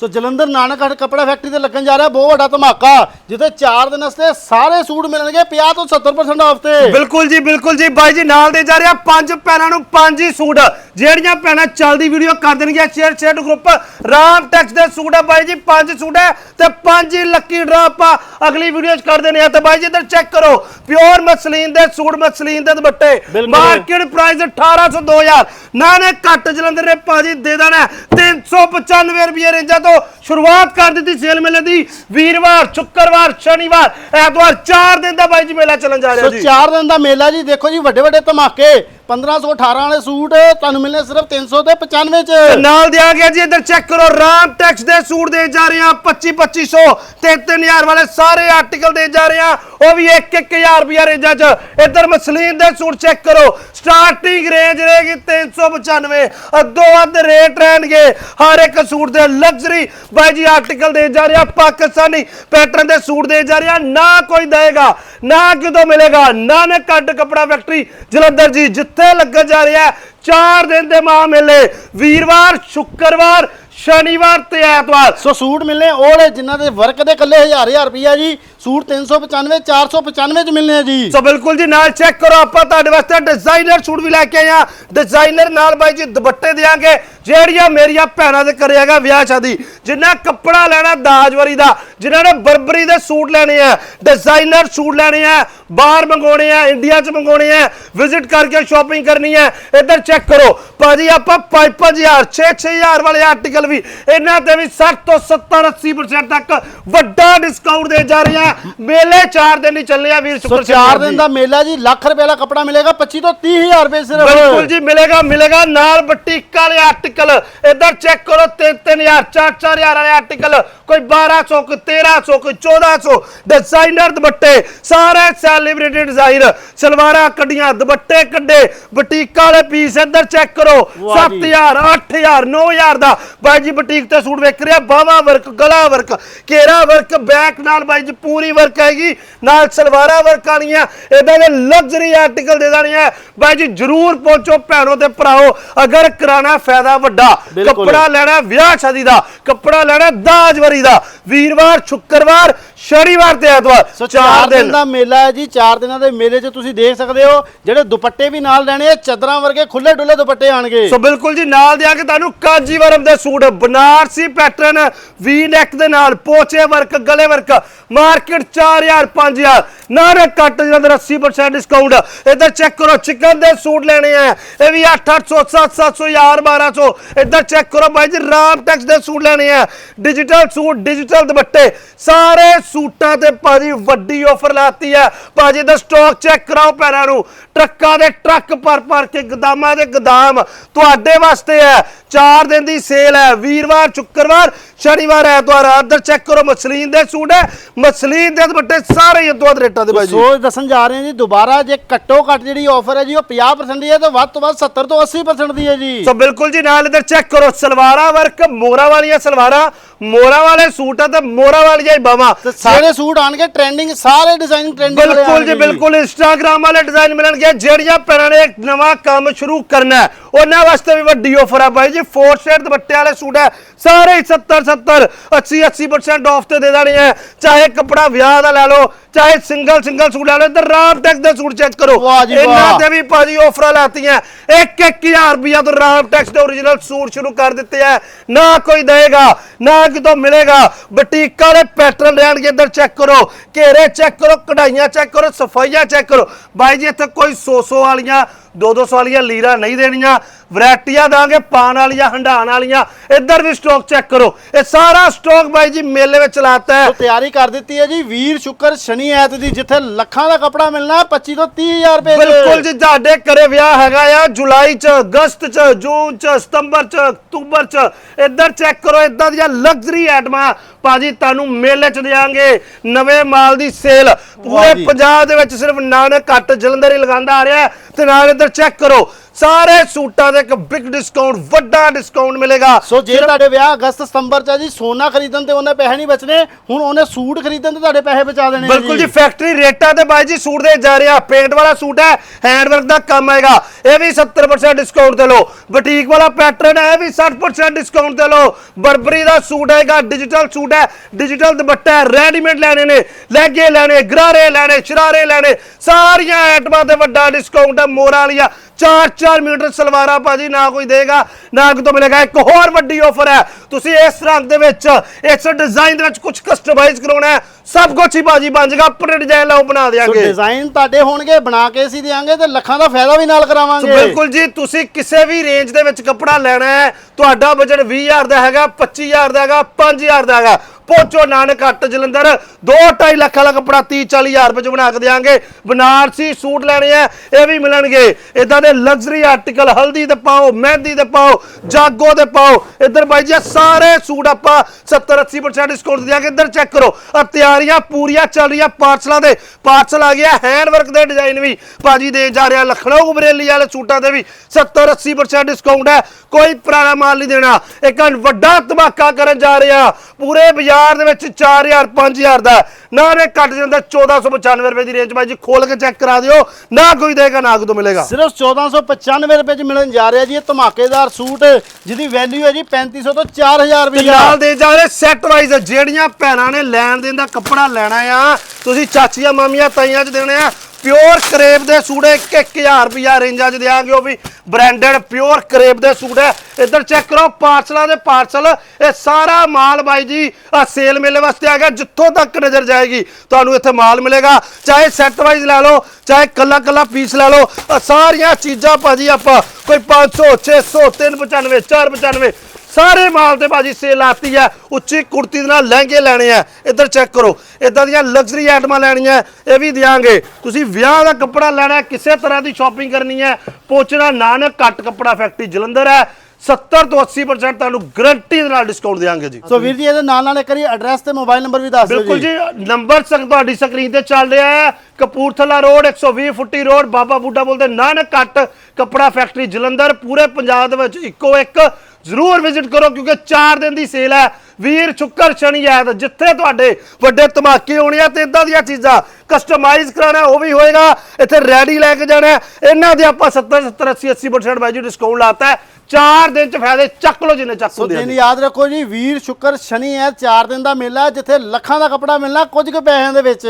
ਸੋ ਜਲੰਧਰ ਨਾਨਕਹਟ ਕੱਪੜਾ ਫੈਕਟਰੀ ਤੇ ਲੱਗਣ ਜਾ ਰਿਹਾ ਬਹੁਤ ਵੱਡਾ ਧਮਾਕਾ ਜਿੱਥੇ 4 ਦਿਨ ਵਾਸਤੇ ਸਾਰੇ ਸੂਟ ਮਿਲਣਗੇ 50 ਤੋਂ 70% ਆਫ ਤੇ। ਬਿਲਕੁਲ ਜੀ ਬਿਲਕੁਲ ਜੀ। ਬਾਈ ਜੀ ਨਾਲ ਦੇ ਜਾ ਰਿਹਾ ਪੰਜ ਭੈਣਾਂ ਨੂੰ ਪੰਜ ਹੀ ਸੂਟ। ਜਿਹੜੀਆਂ ਭੈਣਾਂ ਚੱਲਦੀ ਵੀਡੀਓ ਕਰ ਦੇਣਗੀਆਂ share share group Ram tex ਦੇ ਸੂਟ ਆ ਬਾਈ ਜੀ ਪੰਜ ਸੂਟ ਹੈ ਤੇ ਪੰਜ ਹੀ ਲੱਕੀ ਡਰਾ ਆਪਾਂ ਅਗਲੀ ਵੀਡੀਓ 'ਚ ਕਰ ਦੇਣੇ ਆ। ਤੇ ਬਾਈ ਜੀ ਇੱਧਰ ਚੈੱਕ ਕਰੋ। ਪਿਓਰ ਮਸਲੀਨ ਦੇ ਸੂਟ ਮਸਲੀਨ ਦੇ ਦੁਪੱਟੇ। ਮਾਰਕੀਟ ਪ੍ਰਾਈਸ 1800 2000 ਨਾ ਨੇ ਘੱਟ ਜਲੰਧਰ ਨੇ ਭਾਜੀ ਦੇ ਦੇਣਾ। ਹੈ 395 ਰੁਪਏ ਰੇਂਜਾਂ ਤੋਂ ਸ਼ੁਰੂਆਤ ਕਰ ਦਿੱਤੀ ਸੇਲ ਮੇਲੇ ਦੀ। ਵੀਰਵਾਰ ਸ਼ੁੱਕਰਵਾਰ ਸ਼ਨੀਵਾਰ ਐਤਵਾਰ 4 ਦਿਨ ਦਾ ਬਾਈ ਜੀ ਮੇਲਾ ਚੱਲਣ ਜਾ ਰਿਹਾ ਸੋ ਜੀ। 4 ਦਿਨ ਦਾ ਮੇਲਾ ਜੀ ਦੇਖੋ ਜੀ ਵੱਡੇ ਵੱਡੇ ਧਮਾਕੇ। 1518 ਵਾਲੇ ਸੂਟ ਤੁਹਾਨੂੰ ਮਿਲਣੇ ਸਿਰਫ 300 ਤੇ 95 ਚ। ਨਾਲ ਦਿਆ ਗਿਆ ਜੀ ਇੱਧਰ ਚੈੱਕ ਕਰੋ ਰਾਮ ਟੈਕਸ ਦੇ ਸੂਟ ਦੇ ਜਾ ਰਹੇ ਆ 25 2500 ਤੇ 3000 ਵਾਲੇ ਸਾਰੇ ਆਰਟੀਕਲ ਦੇ ਜਾ ਰਹੇ ਆ। ਉਹ ਵੀ 1 1000 ਰੁਪਿਆ ਰੇਂਜਾਂ 'ਚ। ਇੱਧਰ ਮਸਲੀਨ ਦੇ ਸੂਟ ਚੈੱਕ ਕਰੋ। ਸਟਾਰਟਿੰਗ ਰੇਂਜ ਰਹੇਗੀ 395 ਅੱਧੋ ਅੱਧ ਰੇਟ ਰਹਿਣਗੇ। ਹਰ ਇੱਕ ਸੂਟ ਦੇ ਲਗਜ਼ਰੀ ਬਾਈ ਜੀ ਆਰਟੀਕਲ ਦੇ ਜਾ ਰਿਹਾ ਪਾਕਿਸਤਾਨੀ ਪੈਟਰਨ ਦੇ ਸੂਟ ਦੇ ਜਾ ਰਿਹਾ। ਨਾ ਕੋਈ ਦੇਗਾ ਨਾ ਕਿਦੋਂ ਮਿਲੇਗਾ। ਨਾ ਕੱਟ ਕੱਢ ਕਪੜਾ ਫੈਕਟਰੀ ਜਲੰਧਰ ਜੀ, ਜਿੱਥੇ ਲੱਗਣ ਜਾ ਰਿਹਾ ਚਾਰ ਦਿਨ ਦੇ ਮਾਹ ਮੇਲੇ। ਵੀਰਵਾਰ, ਸ਼ੁੱਕਰਵਾਰ, ਸ਼ਨੀਵਾਰ ਤੇ ਐਤਵਾਰ। ਸੋ ਸੂਟ ਮਿਲਨੇ ਉਹਲੇ ਜਿਨ੍ਹਾਂ ਦੇ ਵਰਕ ਦੇ ਕੱਲੇ 1000 1000 ਰੁਪਿਆ ਜੀ ਸੂਟ 395 495 ਚ ਮਿਲਨੇ ਆ ਜੀ। ਸੋ ਬਿਲਕੁਲ ਜੀ, ਨਾਲ ਚੈੱਕ ਕਰੋ ਆਪਾਂ ਤੁਹਾਡੇ ਵਾਸਤੇ ਡਿਜ਼ਾਈਨਰ ਸੂਟ ਵੀ ਲੈ ਕੇ ਆਏ ਆ। ਡਿਜ਼ਾਈਨਰ ਨਾਲ ਬਾਈ ਜੀ ਦੁਪੱਟੇ ਦੇਾਂਗੇ ਜਿਹੜੀਆਂ ਮੇਰੀਆਂ ਭੈਣਾਂ ਦੇ ਘਰੇ ਹੈਗਾ ਵਿਆਹ ਸ਼ਾਦੀ। ਜਿੰਨਾ ਕੱਪੜਾ ਲੈਣਾ ਦਾਜਵਰੀ ਦਾ, ਜਿਨ੍ਹਾਂ ਨੇ ਬਰਬਰੀ ਦੇ ਸੂਟ ਲੈਣੇ ਆ ਡਿਜ਼ਾਈਨਰ ਸੂਟ ਲੈਣੇ ਆ, ਬਾਹਰ ਮੰਗਾਉਣੇ ਆ ਇੰਡੀਆ ਚ ਮੰਗਾਉਣੇ ਆ ਵਿਜ਼ਿਟ ਕਰਕੇ ਸ਼ਾਪਿੰਗ ਕਰਨੀ ਹੈ ਇੱਧਰ ਚੈੱਕ ਕਰੋ। ਭਾਜੀ, ਆਪਾਂ 5-5000 6-6000 ਵਾਲੇ ਆਰਟੀਕਲ ਵੀ, ਇਹਨਾਂ ਤੇ ਵੀ 60 ਤੋਂ 70 80% ਤੱਕ ਵੱਡਾ ਡਿਸਕਾਊਂਟ ਦੇ ਜਾ ਰਹੇ ਆ। ਮੇਲੇ 4 ਦਿਨ ਹੀ ਚੱਲੇ ਆ ਵੀਰ ਸ਼ੁਕਰ 4 ਦਿਨ ਦਾ ਮੇਲਾ ਜੀ ਲੱਖ ਰੁਪਏ ਦਾ ਕੱਪੜਾ ਮਿਲੇਗਾ 25 ਤੋਂ 30000 ਰੁਪਏ ਸਿਰਫ। ਬਿਲਕੁਲ ਜੀ ਮਿਲੇਗਾ ਮਿਲੇਗਾ ਨਾਲ ਬਟੀਕ ਵਾਲੇ ਆਰਟੀਕਲ ਇੱਧਰ ਚੈੱਕ ਕਰੋ 3000 4000 ਵਾਲੇ ਆਰਟੀਕਲ ਕੋਈ 1200 ਕੋਈ 1300 ਕੋਈ 1400 ਡਿਜ਼ਾਈਨਰ ਦੁਪੱਟੇ ਸਾਰੇ ਸੈਲੀਬ੍ਰਿਟੀ ਡਿਜ਼ਾਈਨ ਸਲਵਾਰਾਂ ਕੱਢੀਆਂ ਦੁਪੱਟੇ ਕੱਢੇ। ਬਟੀਕ ਵਾਲੇ ਪੀਸ ਇੱਧਰ ਚੈੱਕ ਕਰੋ। ਵਾਹ ਜੀ। 7000 8000 9000 ਦਾ। ਬਾਈ ਜੀ ਬਟੀਕ ਤੇ ਸੂਟ ਵੇਖ ਰਿਹਾ ਬਾਵਾ ਵਰਕ ਗਲਾ ਵਰਕ ਕੇਰਾ ਵਰਕ ਬੈਕ ਨਾਲ ਬਾਈ ਜੀ ਪੂਰੀ ਵਰਕ ਹੈਗੀ ਨਾਲ ਸਲਵਾਰਾਂ ਵਰਕ ਆਣੀਆਂ ਇਦਾਂ ਦੇ ਲਗਜ਼ਰੀ ਆਰਟੀਕਲ ਦੇ ਦੇਣੇ ਆ ਬਾਈ ਜੀ ਜਰੂਰ ਪਹੁੰਚੋ ਭੈਣੋ ਤੇ ਭਰਾਓ ਅਗਰ ਕਰਾਣਾ ਫਾਇਦਾ ਵੱਡਾ। ਕੱਪੜਾ ਲੈਣਾ ਵਿਆਹ ਸ਼ਾਦੀ ਦਾ ਕੱਪੜਾ ਲੈਣਾ ਦਾਜ ਵਰੀ ਦਾ। ਵੀਰਵਾਰ ਸ਼ੁੱਕਰਵਾਰ ਸ਼ਨੀਵਾਰ ਤੇ ਐਤਵਾਰ ਚਾਰ 4 ਦਿਨ ਦਾ ਮੇਲਾ ਹੈ ਜੀ 4 ਦਿਨਾਂ ਦੇ ਮੇਲੇ 'ਚ ਤੁਸੀਂ ਦੇਖ ਸਕਦੇ ਹੋ ਜਿਹੜੇ ਦੁਪੱਟੇ ਵੀ ਨਾਲ ਲੈਣੇ ਆ ਚਾਦਰਾਂ ਵਰਗੇ ਖੁੱਲੇ ਡੁੱਲੇ ਦੁਪੱਟੇ ਆਣਗੇ। ਸੋ ਬਿਲਕੁਲ ਜੀ ਨਾਲ ਦਿਆ ਕੇ ਤੁਹਾਨੂੰ ਕਾਂਜੀਵਰਮ ਦੇ suit Banarasi pattern V neck ਦੇ ਨਾਲ ਪੋਚੇ ਵਰਕ ਗਲੇ ਵਰਕ ਮਾਰਕੀਟ 4000 5000 ਨਾ ਰੇ ਕੱਟ ਜਾਂਦੇ 80% ਡਿਸਕਾਊਂਟ ਇੱਧਰ ਚੈੱਕ ਕਰੋ ਚਿਕਨ ਦੇ ਸੂਟ ਲੈਣੇ ਆ। ਇਹ ਵੀ 8 800 7 700 1000 1200 ਇੱਧਰ ਚੈੱਕ ਕਰੋ ਬਾਈ ਜੀ, ਰਾਮ ਟੈਕਸ ਦੇ ਸੂਟ ਲੈਣੇ ਆ। ਡਿਜੀਟਲ ਸੂਟ ਡਿਜੀਟਲ ਦੁਪੱਟੇ। ਸਾਰੇ ਸੂਟਾਂ ਤੇ ਭਾਜੀ ਵੱਡੀ ਆਫਰ ਲਾਤੀ ਹੈ ਭਾਜੀ ਦਾ ਸਟਾਕ ਚੈੱਕ ਕਰਾਓ ਪੈਰਾਂ ਨੂੰ। ਟਰੱਕਾਂ ਦੇ ਟਰੱਕ ਭਰ ਭਰ ਕੇ ਗਦਾਮਾਂ ਦੇ ਗਦਾਮ ਤੁਹਾਡੇ ਵਾਸਤੇ ਹੈ 4 ਦਿਨ ਦੀ ਸੇਲ ਹੈ। ਵੀਰਵਾਰ ਸ਼ੁੱਕਰਵਾਰ ਸ਼ਨੀਵਾਰ ਐਤਵਾਰ ਅੰਦਰ ਚੈੱਕ ਕਰੋ ਮਸਲੀਨ ਦੇ ਸੂਟ ਹੈ। ਮਸਲੀਨ ਦੇ ਦੁਪੱਟੇ ਸਾਰੇ ਅੱਧ ਰੇਟਾਂ ਦੇ ਭਾਜੀ ਸੋ ਦੱਸਣ ਜਾ ਰਹੇ ਹਾਂ ਜੀ ਦੁਬਾਰਾ ਜੇ ਘੱਟੋ ਘੱਟ ਜਿਹੜੀ ਆਫਰ ਹੈ ਜੀ ਉਹ 50% ਦੀ ਹੈ ਤੇ ਵੱਧ ਤੋਂ ਵੱਧ 70 ਤੋਂ 80% ਦੀ ਹੈ ਜੀ। ਸੋ ਬਿਲਕੁਲ ਜੀ ਨਾਲ ਇਧਰ ਚੈੱਕ ਕਰੋ ਸਲਵਾਰਾਂ ਵਰਕ ਮੋਰਾ ਵਾਲੀਆਂ ਸਲਵਾਰਾਂ ਮੋਰਾ ਵਾਲੇ ਸੂਟ ਆ ਤੇ ਮੋਰਾ ਵਾਲੀਆਂ ਹੀ ਬਾਵਾਂ ਸਾਰੇ ਸੂਟ ਆਣਗੇ ਟ੍ਰੈਂਡਿੰਗ ਸਾਰੇ ਡਿਜ਼ਾਈਨ ਟ੍ਰੈਂਡਿੰਗ ਬਿਲਕੁਲ ਜੀ ਬਿਲਕੁਲ ਇੰਸਟਾਗ੍ਰਾਮ ਵਾਲੇ ਡਿਜ਼ਾਈਨ ਮਿਲਣਗੇ। ਜਿਹੜੀਆਂ ਪੈਰਾਂ ਨੇ ਇੱਕ ਨਵਾਂ ਕੰਮ ਸ਼ੁਰੂ ਕਰਨਾ ਉਹਨਾਂ ਵਾਸਤੇ ਵੀ ਵੱਡੀ ਆਫਰ ਆ ਬਾਈ ਜੀ ਫੋਰ ਸ਼ੇਡ ਦੁਪੱਟੇ ਵਾਲੇ ਸੂਟ ਹੈ। ਸਾਰੇ ਹੀ 70 70 80 80% ਆਫ ਤੇ ਦੇ ਦੇਣੇ ਆ ਚਾਹੇ ਕੱਪੜਾ ਵਿਆਹ ਦਾ ਲੈ ਲਓ ਚਾਹੇ ਸਿੰਗਲ ਸਿੰਗਲ ਸੂਟ ਲੈ ਲਓ ਇੱਧਰ ਰਾਮ ਟੈਕ ਦੇ ਸੂਟ ਚੈੱਕ ਕਰੋ। ਇਹਨਾਂ। ਤੇ ਵੀ ਭਾਜੀ ਆਫਰਾਂ ਲਾਤੀਆਂ। 1 1000 ਰੁਪਿਆ ਤੋਂ ਰਾਮ ਟੈਕਸ ਦੇ origignal ਸੂਟ ਸ਼ੁਰੂ ਕਰ ਦਿੱਤੇ ਆ ਨਾ ਕੋਈ ਦੇਗਾ ਨਾ ਕਿਤੋਂ ਮਿਲੇਗਾ। ਬੁਟੀਕ ਵਾਲੇ ਪੈਟਰਨ ਰਹਿਣਗੇ ਇੱਧਰ ਚੈੱਕ ਕਰੋ। ਘੇਰੇ ਚੈੱਕ ਕਰੋ ਕਢਾਈਆਂ ਚੈੱਕ ਕਰੋ ਸਫਾਈਆਂ ਚੈੱਕ ਕਰੋ। ਬਾਈ ਜੀ ਇੱਥੇ ਕੋਈ 100 ਵਾਲੀਆਂ 200 ਵਾਲੀਆਂ ਲੀਰਾਂ ਨਹੀਂ ਦੇਣੀਆਂ ਵੈਰਾਈਟੀਆਂ ਦਾਂਗੇ ਪਾਣ ਵਾਲੀਆਂ ਹੰਡਾਣ ਵਾਲੀਆਂ। ਇੱਧਰ ਵੀ ਸਟਾਕ ਚੈੱਕ ਕਰੋ। ਇਹ ਸਾਰਾ ਸਟਾਕ ਬਾਈ ਜੀ ਮੇਲੇ ਵਿੱਚ ਲਾਤਾ ਹੈ। ਸੋ ਤਿਆਰੀ ਕਰ ਦਿੱਤੀ ਹੈ ਜੀ ਵੀਰ ਸ਼ੁੱਕਰ ਸ਼ਨੀ ਐਤ ਦੀ ਜਿੱਥੇ ਲੱਖਾਂ ਦਾ ਕੱਪੜਾ ਮਿਲਣਾ 25 ਤੋਂ 30000 ਰੁਪਏ। ਬਿਲਕੁਲ ਜੀ ਤੁਹਾਡੇ ਘਰੇ ਵਿਆਹ ਹੈਗਾ ਆ ਜੁਲਾਈ ਚ ਅਗਸਤ ਚ ਜੂਨ ਚ ਸਤੰਬਰ ਚ ਅਕਤੂਬਰ ਚ। ਇੱਧਰ ਚੈੱਕ ਕਰੋ ਇਦਾਂ ਦੀਆਂ ਲਗਜ਼ਰੀ ਆਈਟਮਾਂ ਭਾਜੀ ਤੁਹਾਨੂੰ ਮੇਲੇ ਚ ਦੇਾਂਗੇ ਨਵੇਂ ਮਾਲ ਦੀ ਸੇਲ ਪੂਰੇ। ਪੰਜਾਬ ਦੇ ਵਿੱਚ ਸਿਰਫ ਨਾਨਕ ਘੱਟ ਜਲੰਧਰ ਹੀ ਲਗਾਉਂਦਾ ਆ ਰਿਹਾ ਤੇ ਨਾਲ ਇੱਧਰ ਚੈੱਕ ਕਰੋ। ਸਾਰੇ ਸੂਟਾਂ ਦੇ ਇੱਕ ਬਿਗ ਡਿਸਕਾਊਂਟ ਵੱਡਾ ਡਿਸਕਾਊਂਟ ਮਿਲੇਗਾ। ਸੋ ਜੇ ਤੁਹਾਡੇ ਵਿਆਹ ਅਗਸਤ ਸਤੰਬਰ ਚ ਆ ਜੀ ਸੋਨਾ ਖਰੀਦਣ ਤੇ ਉਹਨੇ ਪੈਸੇ ਨਹੀਂ ਬਚਨੇ ਹੁਣ ਉਹਨੇ ਸੂਟ ਖਰੀਦਣ ਤੇ ਤੁਹਾਡੇ ਪੈਸੇ ਬਚਾ ਦੇਣੇ ਬਿਲਕੁਲ ਜੀ ਫੈਕਟਰੀ ਰੇਟਾਂ ਤੇ ਬਾਈ ਜੀ ਸੂਟ ਦੇ ਜਾ ਰਿਹਾ ਪੇਂਟ ਵਾਲਾ ਸੂਟ ਹੈ ਹੈਂਡਵਰਕ ਦਾ ਕੰਮ ਆਏਗਾ ਇਹ ਵੀ 70% ਡਿਸਕਾਊਂਟ ਤੇ ਲਓ। ਬੁਟੀਕ ਵਾਲਾ ਪੈਟਰਨ ਹੈ ਇਹ ਵੀ 60% ਡਿਸਕਾਊਂਟ ਤੇ ਲਓ। ਬਰਬਰੀ ਦਾ ਸੂਟ ਆਏਗਾ ਡਿਜੀਟਲ ਸੂਟ ਹੈ। ਡਿਜੀਟਲ ਦੁਪੱਟਾ ਹੈ ਰੈਡੀਮੇਡ ਲੈਣੇ ਨੇ। ਲਹਿੰਗੇ ਲੈਣੇ ਗਰਾਰੇ ਲੈਣੇ ਸ਼ਰਾਰੇ ਲੈਣੇ। ਸਾਰੀਆਂ ਆਈਟਮਾਂ ਤੇ ਵੱਡਾ ਡਿਸਕਾਊਂਟ ਹੈ ਮੋਰਾਂ ਵਾਲੀਆਂ। 4-4 ਮੀਟਰ ਸਲਵਾਰਾਂ ਭਾਜੀ ਨਾ ਕੋਈ ਦੇਗਾ ਨਾ ਕੋਈ ਤੋਂ ਮਿਲੇਗਾ। ਇੱਕ ਹੋਰ ਵੱਡੀ ਆਫਰ ਹੈ। ਤੁਸੀਂ ਇਸ ਰੰਗ ਦੇ ਵਿੱਚ ਇਸ ਡਿਜ਼ਾਈਨ ਦੇ ਵਿੱਚ ਕੁਝ ਕਸਟਮਾਈਜ਼ ਕਰਾਉਣਾ ਹੈ। ਸਭ ਕੁਝ ਹੀ ਭਾਜੀ ਬਣ ਜਾਏਗਾ। ਆਪਣੇ ਡਿਜ਼ਾਈਨ ਲਾਓ ਬਣਾ ਸੋ ਦੇਾਂਗੇ ਡਿਜ਼ਾਈਨ ਤੁਹਾਡੇ ਹੋਣਗੇ ਬਣਾ ਕੇ ਅਸੀਂ ਦਿਆਂਗੇ ਤੇ ਲੱਖਾਂ ਦਾ ਫਾਇਦਾ ਵੀ ਨਾਲ ਕਰਾਵਾਂਗੇ। ਬਿਲਕੁਲ ਜੀ ਤੁਸੀਂ ਕਿਸੇ ਵੀ ਰੇਂਜ ਦੇ ਵਿੱਚ ਕੱਪੜਾ ਲੈਣਾ ਹੈ ਤੁਹਾਡਾ ਬਜਟ 20000 ਦਾ ਹੈਗਾ 25000 ਦਾ ਹੈਗਾ 5000 ਦਾ ਹੈਗਾ। ਪਹੁੰਚੋ ਨਾਨਕ ਹੱਟ ਜਲੰਧਰ। 2.5 ਲੱਖ ਵਾਲਾ ਕੱਪੜਾ 30 40000 ਰੁਪਏ ਚ ਬਣਾ ਕੇ ਦਿਆਂਗੇ। ਬਨਾਰਸੀ ਸੂਟ ਲੈਣੇ ਆ, ਇਹ ਵੀ ਮਿਲਣਗੇ। ਇਦਾਂ ਦੇ ਲਗਜ਼ਰੀ ਆਰਟੀਕਲ ਹਲਦੀ ਤੇ ਪਾਓ, ਮਹਿੰਦੀ ਤੇ ਪਾਓ, ਜਾਗੋ ਤੇ ਪਾਓ। ਇੱਧਰ ਬਾਈ ਜੀ ਸਾਰੇ ਸੂਟ ਆਪਾਂ 70 80% ਡਿਸਕਾਊਂਟ ਦਿਆਂਗੇ। ਇੱਧਰ ਚੈੱਕ ਕਰੋ ਆ ਤਿਆਰੀਆਂ ਪੂਰੀਆਂ ਚੱਲ ਰਹੀਆਂ ਪਾਰਸਲਾਂ ਦੇ। ਪਾਰਸਲ ਆ ਗਿਆ ਹੈਂਡ ਵਰਕ ਦੇ ਡਿਜ਼ਾਈਨ ਵੀ। ਭਾਜੀ, ਦੇ ਜਾ ਰਿਹਾ ਲਖਨਊ ਬਰੇਲੀ ਵਾਲੇ ਸੂਟਾਂ ਦੇ ਵੀ। 70 80% ਡਿਸਕਾਊਂਟ ਹੈ, ਕੋਈ ਪੁਰਾਣਾ ਮਾਲ ਨਹੀਂ ਦੇਣਾ। ਇੱਕ ਵੱਡਾ ਧਮਾਕਾ ਕਰਨ ਜਾ ਰਿਹਾ ਪੂਰੇ ਬਾਜ਼ਾਰ ਦੇ ਵਿੱਚ 4000 5000 ਦਾ। ਨਾ ਰੇ ਕੱਟ ਜਾਂਦਾ 1495 ਰੁਪਏ ਦੀ ਰੇਂਜ ਬਾਈ ਜੀ ਖੋਲ ਕੇ ਚੈੱਕ ਕਰਾ ਦਿਓ। ਨਾ ਕੋਈ ਦੇਗਾ ਨਾ ਕੋਈ ਮਿਲੇਗਾ। ਸਿਰਫ 1495 ਰੁਪਏ ਚ ਮਿਲਣ ਜਾ ਰਿਹਾ ਜੀ ਇਹ ਧਮਾਕੇਦਾਰ ਸੂਟ ਜਿਹਦੀ ਵੈਲਿਊ ਹੈ ਜੀ 3500 ਤੋਂ 4000 ਤੇ ਰੁਪਏ ਨਾਲ ਦੇ ਜਾ ਰਹੇ ਸੈੱਟ ਵਾਈਜ਼ ਜਿਹੜੀਆਂ ਭੈਣਾਂ ਨੇ ਲੈਣ ਦੇਣ ਦਾ ਕੱਪੜਾ ਲੈਣਾ ਆ ਤੁਸੀਂ ਚਾਚੀਆਂ ਮਾਮੀਆਂ ਤਾਈਆਂ ਚ ਦੇਣੇ ਆ ਪਿਓਰ ਕਰੇਬ ਦੇ ਸੂਟ 1000 ਰੁਪਿਆ ਰੇਂਜਾਂ ਚ ਦਿਆਂਗੇ ਉਹ ਵੀ ਬ੍ਰਾਂਡਡ ਪਿਓਰ ਕਰੇਬ ਦੇ ਸੂਟ ਹੈ। ਇੱਧਰ ਚੈੱਕ ਕਰੋ ਪਾਰਸਲਾਂ ਦੇ ਪਾਰਸਲ ਇਹ ਸਾਰਾ ਮਾਲ ਬਾਈ ਜੀ ਆ ਸੇਲ ਮੇਲੇ ਵਾਸਤੇ ਆ ਗਿਆ, ਜਿੱਥੋਂ ਤੱਕ ਨਜ਼ਰ ਜਾਏਗੀ, ਤੁਹਾਨੂੰ ਇੱਥੇ ਮਾਲ ਮਿਲੇਗਾ। ਚਾਹੇ ਸੈੱਟ ਵਾਈਜ਼ ਲੈ ਲਓ, ਚਾਹੇ ਕੱਲਾ ਕੱਲਾ ਪੀਸ ਲੈ ਲਓ ਸਾਰੀਆਂ ਚੀਜ਼ਾਂ ਭਾਜੀ ਆਪਾਂ, ਕੋਈ 500 600 395 495 ਸਾਰੇ ਮਾਲ ਤੇ ਬਾਜੀ ਸੇਲ ਆਤੀ ਹੈ ਉੱਚੀ ਕੁੜਤੀ ਦੇ ਨਾਲ ਲਹਿੰਗੇ ਲੈਣੇ ਆ। ਇੱਧਰ ਚੈੱਕ ਕਰੋ। ਇਦਾਂ ਦੀਆਂ ਲਗਜ਼ਰੀ ਆਈਟਮਾਂ ਲੈਣੀਆਂ ਇਹ ਵੀ ਦਿਆਂਗੇ। ਤੁਸੀਂ ਵਿਆਹ ਦਾ ਕੱਪੜਾ ਲੈਣਾ ਕਿਸੇ ਤਰ੍ਹਾਂ ਦੀ ਸ਼ਾਪਿੰਗ ਕਰਨੀ ਹੈ ਪਹੁੰਚਣਾ ਨਾਨਕ ਕੱਟ ਕੱਪੜਾ ਫੈਕਟਰੀ ਜਲੰਧਰ ਹੈ। 70 ਤੋਂ 80% ਤੁਹਾਨੂੰ ਗਰੰਟੀ ਦੇ ਨਾਲ ਡਿਸਕਾਊਂਟ ਦਿਆਂਗੇ ਜੀ। ਸੋ ਵੀਰ ਜੀ ਇਹਦੇ ਨਾਲ ਨਾਲ ਇੱਕ ਵਾਰੀ ਐਡਰੈਸ ਤੇ ਮੋਬਾਈਲ ਨੰਬਰ ਵੀ ਦੱਸ ਦਿਓ ਬਿਲਕੁਲ ਜੀ। ਨੰਬਰ ਤੁਹਾਡੀ ਸਕਰੀਨ ਤੇ ਚੱਲ ਰਿਹਾ ਹੈ। ਕਪੂਰਥਲਾ ਰੋਡ 120 ਫੁੱਟੀ ਰੋਡ ਬਾਬਾ ਬੁੱਢਾ ਬੋਲਦੇ ਨਾਨਕ ਕੱਟ ਕੱਪੜਾ ਫੈਕਟਰੀ ਜਲੰਧਰ ਪੂਰੇ ਪੰਜਾਬ ਦੇ ਵਿੱਚ ਇੱਕੋ ਇੱਕ। ਜ਼ਰੂਰ ਵਿਜ਼ਿਟ ਕਰੋ ਕਿਉਂਕਿ 4 ਦਿਨ ਦੀ ਸੇਲ ਹੈ ਵੀਰ ਸ਼ੁੱਕਰ ਸ਼ਨੀ ਐਤ ਜਿੱਥੇ ਤੁਹਾਡੇ ਵੱਡੇ ਧਮਾਕੇ ਹੋਣੇ ਆ ਤੇ ਇਦਾਂ ਦੀਆਂ ਚੀਜ਼ਾਂ ਕਸਟਮਾਈਜ਼ ਕਰਾਣਾ ਉਹ ਵੀ ਹੋਏਗਾ ਇੱਥੇ ਰੈਡੀ ਲੈ ਕੇ ਜਾਣਾ। ਇਹਨਾਂ ਦੇ ਆਪਾਂ 70 70 80 80% ਬਾਈ ਜੀ ਡਿਸਕਾਊਂਟ ਲਾਤਾ ਹੈ 4 ਦਿਨ ਚ ਫਾਇਦੇ ਚੱਕ ਲਓ ਜਿੰਨੇ ਚੱਕ ਹੁੰਦੇ ਆ ਜੀ। ਯਾਦ ਰੱਖੋ ਜੀ ਵੀਰ ਸ਼ੁੱਕਰ ਸ਼ਨੀ ਹੈ 4 ਦਿਨ ਦਾ ਮੇਲਾ ਜਿੱਥੇ ਲੱਖਾਂ ਦਾ ਕੱਪੜਾ ਮਿਲਣਾ ਕੁਝ ਕੁ ਪੈਸਿਆਂ ਦੇ ਵਿੱਚ